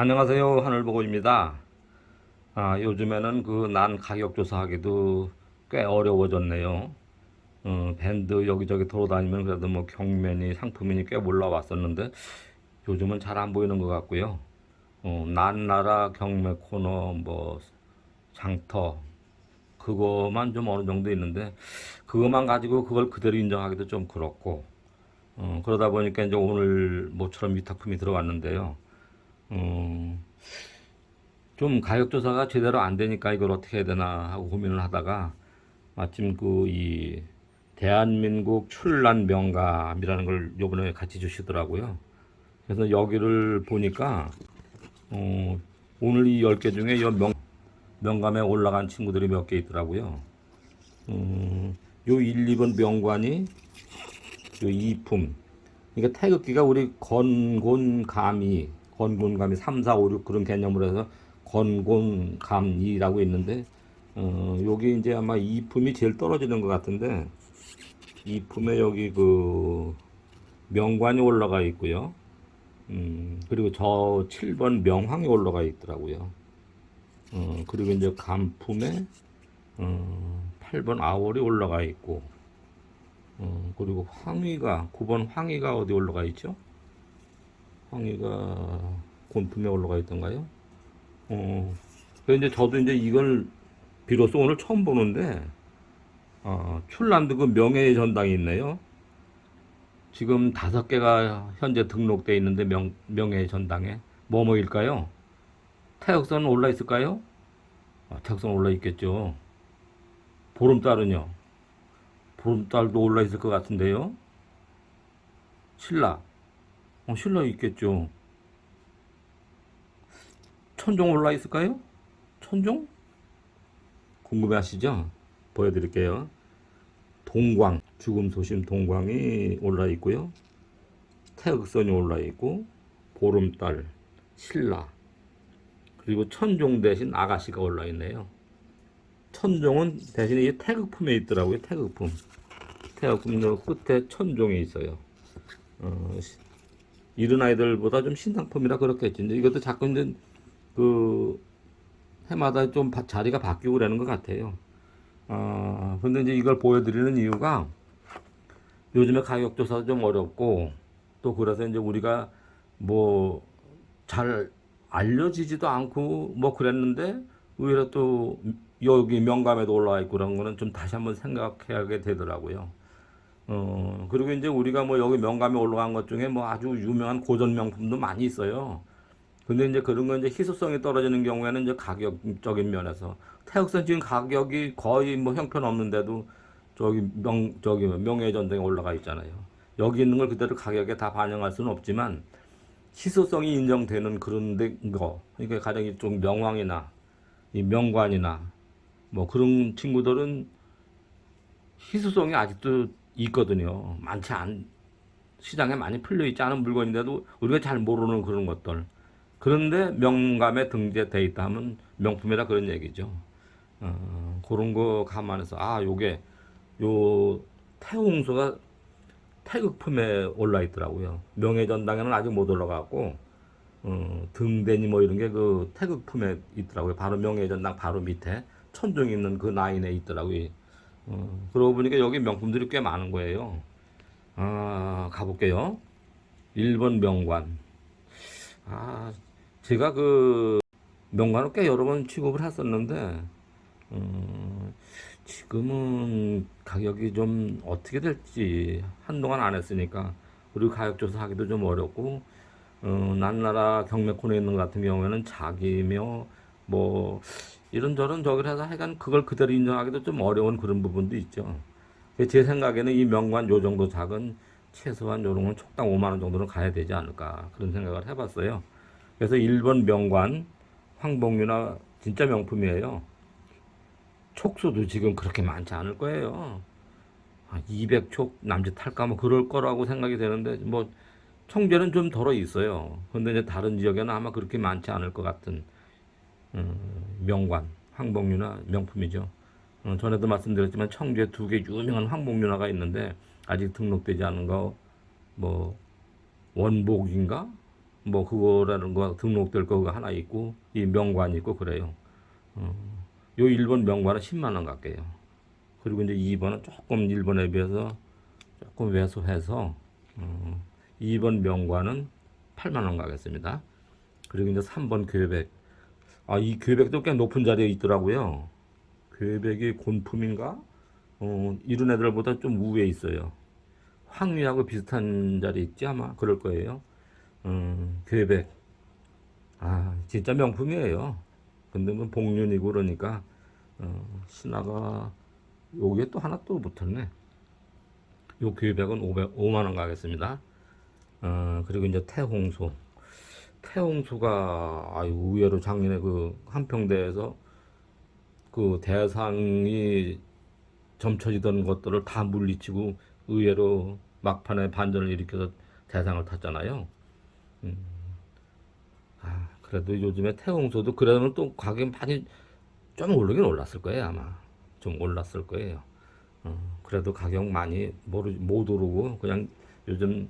안녕하세요. 하늘보고입니다. 아, 요즘에는 그 난 가격 조사하기도 꽤 어려워졌네요. 어, 밴드 여기저기 돌아다니면 그래도 뭐 경면이 상품이 꽤 올라왔었는데 요즘은 잘 안 보이는 것 같고요. 어, 난 나라 경매 코너 뭐 장터 그거만 좀 어느 정도 있는데 그것만 가지고 그걸 그대로 인정하기도 좀 그렇고 어, 그러다 보니까 이제 오늘 모처럼 위탁품이 들어왔는데요. 음, 좀 가격 조사가 제대로 안 되니까 이걸 어떻게 해야 되나 하고 고민을 하다가 마침 그 이 대한민국 출란 명감이라는 걸 요번에 같이 주시더라고요. 그래서 여기를 보니까 어, 오늘 이 10개 중에 이 명, 명감에 올라간 친구들이 몇 개 있더라고요. 음, 요 1, 2번 명관이 요 이품 그러니까 태극기가 우리 건곤 감이 건곤감이 3, 4, 5, 6 그런 개념으로 해서 건곤감이라고 있는데 어, 여기 이제 아마 이품이 제일 떨어지는 것 같은데 이품에 여기 그 명관이 올라가 있고요. 음, 그리고 저 7번 명황이 올라가 있더라고요. 어, 그리고 이제 간품에 어, 8번 아월이 올라가 있고 어, 그리고 황위가 9번 황위가 어디 올라가 있죠? 황위가 곤품에 올라가 있던가요? 어, 그래서 이제 저도 이제 이걸 비로소 오늘 처음 보는데 어, 출란드 그 명예의 전당이 있네요. 지금 다섯 개가 현재 등록돼 있는데 명, 명예의 전당에 뭐뭐일까요? 태역선 올라 있을까요? 아, 태역선 올라 있겠죠. 보름달은요? 보름달도 올라 있을 것 같은데요. 신라. 어, 신라 있겠죠. 천종 올라 있을까요? 천종? 궁금해 하시죠? 보여드릴게요. 동광, 죽음 소심 동광이 올라 있고요. 태극선이 올라 있고, 보름달, 신라, 그리고 천종 대신 아가씨가 올라 있네요. 천종은 대신에 이 태극품에 있더라고요. 태극품. 태극품 요 끝에 천종이 있어요. 어, 시- 이런 아이들보다 좀 신상품이라 그렇겠지. 근데 이것도 자꾸 이제 그 해마다 좀 바- 자리가 바뀌고 그러는 것 같아요. 어, 근데 이제 이걸 보여드리는 이유가 요즘에 가격 조사도 좀 어렵고 또 그래서 이제 우리가 뭐 잘 알려지지도 않고 뭐 그랬는데 오히려 또 여기 명감에도 올라와 있고 그런 거는 좀 다시 한번 생각해야게 되더라고요. 어, 그리고 이제 우리가 뭐 여기 명감에 올라간 것 중에 뭐 아주 유명한 고전 명품도 많이 있어요. 근데 이제 그런 건 이제 희소성이 떨어지는 경우에는 이제 가격적인 면에서 태극선 지금 가격이 거의 뭐 형편없는데도 저기 명 저기 명예 전쟁에 올라가 있잖아요. 여기 있는 걸 그대로 가격에 다 반영할 수는 없지만 희소성이 인정되는 그런 데 거. 그러니까 가령 이쪽 명왕이나 이 명관이나 뭐 그런 친구들은 희소성이 아직도 있거든요. 많지 않 시장에 많이 풀려 있지 않은 물건인데도 우리가 잘 모르는 그런 것들. 그런데 명감에 등재돼 있다 하면 명품이라 그런 얘기죠. 어, 그런 거 감안해서 아 요게 요 태홍소가 태극품에 올라 있더라고요. 명예전당에는 아직 못 올라가고 어, 등대니 뭐 이런 게 그 태극품에 있더라고요. 바로 명예전당 바로 밑에 천종 있는 그 라인에 있더라고요. 어, 그러고 보니까 여기 명품들이 꽤 많은 거예요. 아, 가볼게요. 1번 명관. 아, 제가 그 명관을 꽤 여러 번 취급을 했었는데, 음, 지금은 가격이 좀 어떻게 될지 한동안 안 했으니까, 그리고 가격 조사하기도 좀 어렵고, 어, 난 나라 경매 코너에 있는 것 같은 경우에는 자기며, 뭐, 이런저런 저기 해서 하여간 그걸 그대로 인정하기도 좀 어려운 그런 부분도 있죠. 제 생각에는 이 명관 요 정도 작은 최소한 요런 건 촉당 5만 원 정도는 가야 되지 않을까 그런 생각을 해봤어요. 그래서 1번 명관 황봉유나 진짜 명품이에요. 촉수도 지금 그렇게 많지 않을 거예요. 200촉 남짓 할까 뭐 그럴 거라고 생각이 되는데 뭐 청주에는 좀 덜어 있어요. 근데 이제 다른 지역에는 아마 그렇게 많지 않을 것 같은 음, 명관 황봉유나 명품이죠. 어, 전에도 말씀드렸지만 청주에 두 개 유명한 황복륜화가 있는데 아직 등록되지 않은 거 뭐 원복인가 뭐 그거라는 거 등록될 거가 하나 있고 이 명관이 있고 그래요. 어, 요 1번 명관은 10만 원 갈게요. 그리고 이제 2번은 조금 1번에 비해서 조금 왜소해서 어, 2번 명관은 8만 원 가겠습니다. 그리고 이제 3번 괴백. 아, 이 괴백도 꽤 높은 자리에 있더라고요. 괴백이 곤품인가? 어, 이런 애들보다 좀 우위에 있어요. 황리하고 비슷한 자리 있지 아마 그럴 거예요. 음, 괴백. 아, 진짜 명품이에요. 근데 뭐 복륜이고 그러니까 어, 신화가 여기에 또 하나 또 붙었네. 요 괴백은 500, 5만 원 가겠습니다. 어, 그리고 이제 태홍소. 태홍소가 아유 의외로 작년에 그 한평대에서 그 대상이 점쳐지던 것들을 다 물리치고 의외로 막판에 반전을 일으켜서 대상을 탔잖아요. 음. 아, 그래도 요즘에 태홍소도 그러면 또 가격이 많이 좀 오르긴 올랐을 거예요, 아마. 좀 올랐을 거예요. 어, 그래도 가격 많이 모르, 못 오르고 그냥 요즘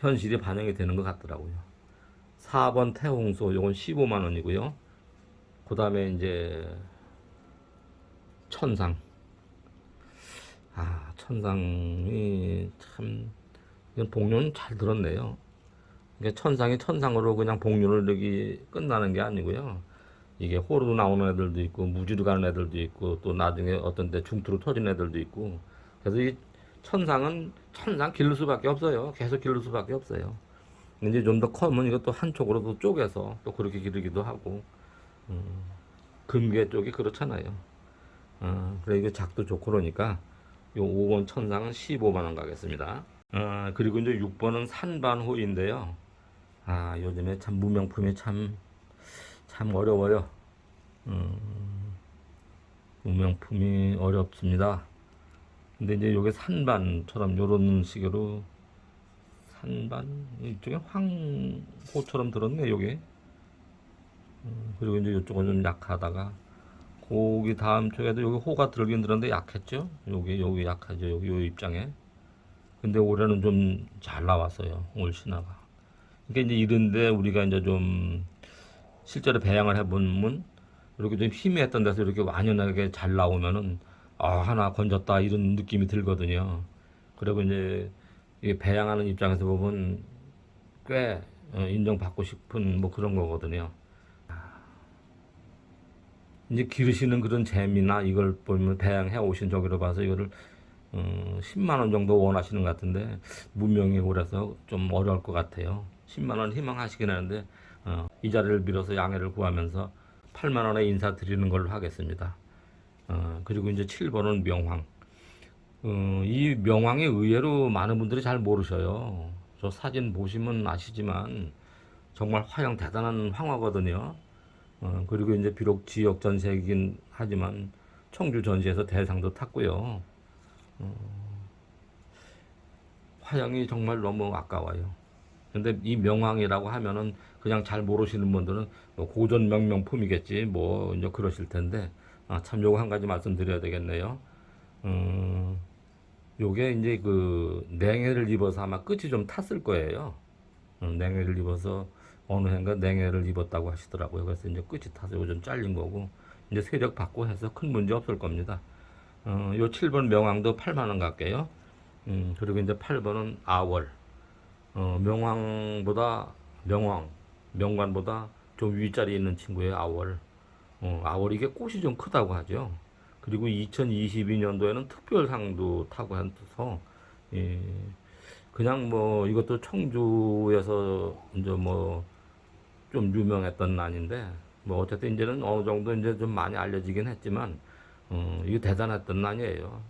현실이 반영이 되는 것 같더라고요. 4번 태홍소 요건 15만 원이고요. 그 다음에 이제 천상. 아, 천상이 참 이건 복륜 잘 들었네요. 이게 천상이 천상으로 그냥 복륜을 여기 끝나는 게 아니고요. 이게 호로 나오는 애들도 있고 무지로 가는 애들도 있고 또 나중에 어떤 데 중투로 터지는 애들도 있고 그래서 이 천상은 천상 기를 수밖에 없어요. 계속 기를 수밖에 없어요. 이제 좀 더 커면 이것도 한쪽으로 도 쪼개서 또 그렇게 기르기도 하고 음, 금괴 쪽이 그렇잖아요. 어, 그래 이게 작도 좋고 그러니까 요 5번 천상은 15만 원 가겠습니다. 아, 그리고 이제 6번은 산반호인데요. 아, 요즘에 참 무명품이 참, 참 어려워요. 음, 무명품이 어렵습니다. 근데 이제 요게 산반처럼 요런 식으로 산반? 이쪽에 황호처럼 들었네 요게. 음, 그리고 이제 이쪽은 좀 약하다가 거기 다음 쪽에도 여기 호가 들긴 들었는데 약했죠? 여기 여기 약하죠 여기 요 입장에. 근데 올해는 좀 잘 나왔어요 올 신화가. 그러니까 이제 이런데 우리가 이제 좀 실제로 배양을 해보면 이렇게 좀 희미했던 데서 이렇게 완연하게 잘 나오면은 아 하나 건졌다 이런 느낌이 들거든요. 그리고 이제 이 배양하는 입장에서 보면 꽤 어, 인정받고 싶은 뭐 그런 거거든요. 아, 이제 기르시는 그런 재미나 이걸 보면 배양해 오신 저기로 봐서 이거를 어, 10만 원 정도 원하시는 것 같은데 문명이 오래서 좀 어려울 것 같아요. 10만 원 희망하시긴 하는데 어, 이 자리를 빌어서 양해를 구하면서 8만 원에 인사 드리는 걸로 하겠습니다. 어, 그리고 이제 7번은 명황. 어, 이 명황이 의외로 많은 분들이 잘 모르셔요. 저 사진 보시면 아시지만 정말 화형 대단한 황화거든요. 어, 그리고 이제 비록 지역 전세이긴 하지만 청주 전시에서 대상도 탔고요. 어, 화형이 정말 너무 아까워요. 근데 이 명황이라고 하면은 그냥 잘 모르시는 분들은 뭐 고전 명명품이겠지 뭐 이제 그러실 텐데 아, 참 요거 한 가지 말씀드려야 되겠네요. 음, 요게 이제 그 냉해를 입어서 아마 끝이 좀 탔을 거예요. 음, 냉해를 입어서 어느 해인가 냉해를 입었다고 하시더라고요. 그래서 이제 끝이 타서 요좀 잘린 거고 이제 세력 받고 해서 큰 문제 없을 겁니다. 어, 요 7번 명왕도 8만 원 갈게요. 음, 그리고 이제 8번은 아월. 어, 명왕보다 명왕, 명관보다 좀 윗자리에 있는 친구예요. 아월. 어, 아월 이게 꽃이 좀 크다고 하죠. 그리고 2022년도에는 특별상도 타고 해서 예, 그냥 뭐 이것도 청주에서 이제 뭐 좀 유명했던 난인데 뭐 어쨌든 이제는 어느 정도 이제 좀 많이 알려지긴 했지만 어, 이게 대단했던 난이에요.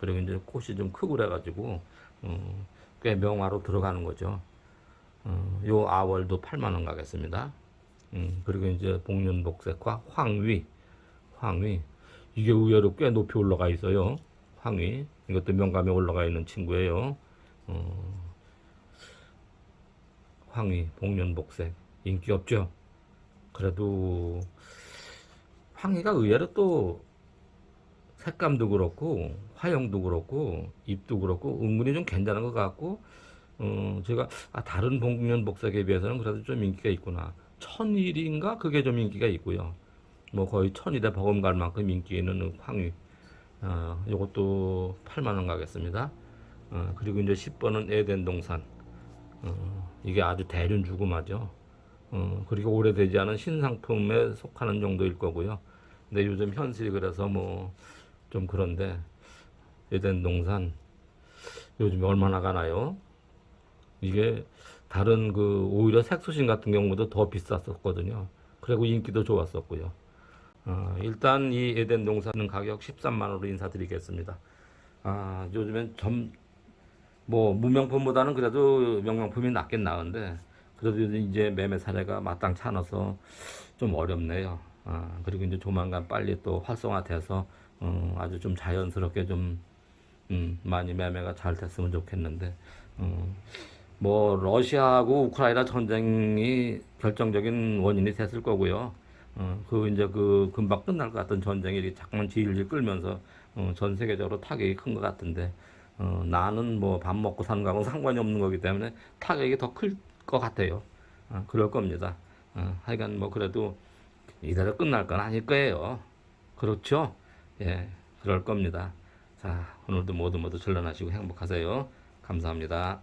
그리고 이제 꽃이 좀 크고 그래가지고 어, 꽤 명화로 들어가는 거죠. 어, 요 아월도 8만 원 가겠습니다. 음, 그리고 이제 복륜복색과 황위, 황위 이게 의외로 꽤 높이 올라가 있어요. 황위 이것도 명감에 올라가 있는 친구예요. 어, 황위, 복륜복색 인기 없죠. 그래도 황위가 의외로 또 색감도 그렇고 화형도 그렇고 잎도 그렇고 은근히 좀 괜찮은 것 같고 어, 제가 아, 다른 복면 복사기에 비해서는 그래도 좀 인기가 있구나. 천일인가 그게 좀 인기가 있고요. 뭐 거의 천일에 버금갈 만큼 인기 있는 황위. 어, 요것도 8만 원 가겠습니다. 어, 그리고 이제 10번은 에덴 동산. 어, 이게 아주 대륜 주구마죠. 어, 그리고 오래되지 않은 신상품에 속하는 정도일 거고요. 근데 요즘 현실이 그래서 뭐 좀 그런데 에덴 동산 요즘 얼마나 가나요? 이게 다른 그 오히려 색소신 같은 경우도 더 비쌌었거든요. 그리고 인기도 좋았었고요. 어, 일단 이 에덴 동산은 가격 13만 원으로 인사드리겠습니다. 아, 요즘엔 점, 뭐 무명품보다는 그래도 명명품이 낫긴 나은데 그래도 이제 매매 사례가 마땅치 않아서 좀 어렵네요. 아, 그리고 이제 조만간 빨리 또 활성화돼서 어, 아주 좀 자연스럽게 좀 음, 많이 매매가 잘 됐으면 좋겠는데 어, 뭐 러시아하고 우크라이나 전쟁이 결정적인 원인이 됐을 거고요. 어, 그 이제 그 금방 끝날 것 같은 전쟁이 자꾸만 질질 끌면서 어, 전 세계적으로 타격이 큰 것 같은데 어, 나는 뭐 밥 먹고 사는 거하고는 상관이 없는 거기 때문에 타격이 더 클 것 같아요. 어, 그럴 겁니다. 어, 하여간 뭐 그래도 이대로 끝날 건 아닐 거예요. 그렇죠? 예, 그럴 겁니다. 자, 오늘도 모두 모두 전련하시고 행복하세요. 감사합니다.